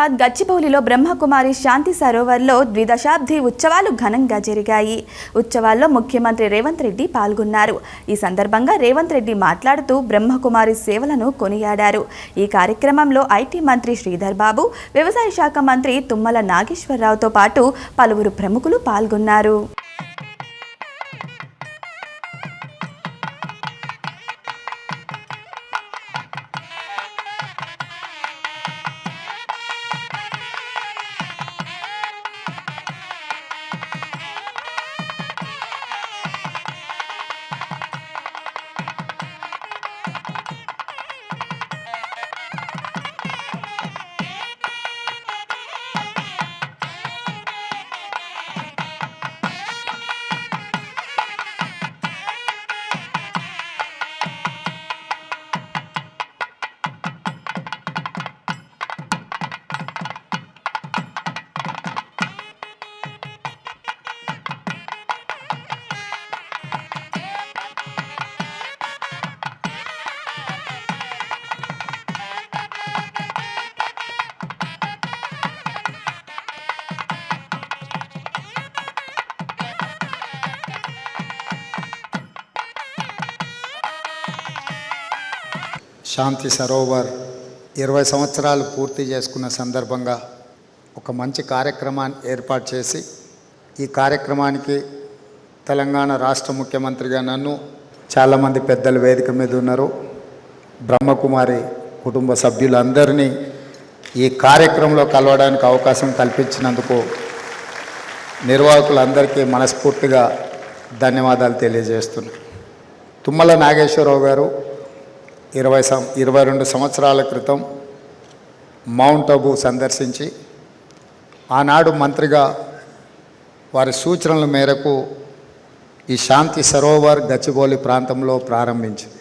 హైదరాబాద్ గచ్చిబౌలిలో బ్రహ్మకుమారి శాంతి సరోవర్లో ద్విదశాబ్ది ఉత్సవాలు ఘనంగా జరిగాయి. ఉత్సవాల్లో ముఖ్యమంత్రి రేవంత్ రెడ్డి పాల్గొన్నారు. ఈ సందర్భంగా రేవంత్ రెడ్డి మాట్లాడుతూ బ్రహ్మకుమారి సేవలను కొనియాడారు. ఈ కార్యక్రమంలో ఐటీ మంత్రి శ్రీధర్ బాబు వ్యవసాయ శాఖ మంత్రి తుమ్మల నాగేశ్వరరావుతో పాటు పలువురు ప్రముఖులు పాల్గొన్నారు. శాంతి సరోవర్ ఇరవై సంవత్సరాలు పూర్తి చేసుకున్న సందర్భంగా ఒక మంచి కార్యక్రమాన్ని ఏర్పాటు చేసి ఈ కార్యక్రమానికి తెలంగాణ రాష్ట్ర ముఖ్యమంత్రిగా నన్ను చాలామంది పెద్దలు వేదిక మీద ఉన్నారు. బ్రహ్మకుమారి కుటుంబ సభ్యులందరినీ ఈ కార్యక్రమంలో కలవడానికి అవకాశం కల్పించినందుకు నిర్వాహకులందరికీ మనస్ఫూర్తిగా ధన్యవాదాలు తెలియజేస్తున్నాను తుమ్మల నాగేశ్వరరావు గారు ఇరవై సం ఇరవై రెండు సంవత్సరాల క్రితం మౌంట్ అబు సందర్శించి ఆనాడు మంత్రిగా వారి సూచనల మేరకు ఈ శాంతి సరోవర్ గచ్చిబౌలి ప్రాంతంలో ప్రారంభించింది.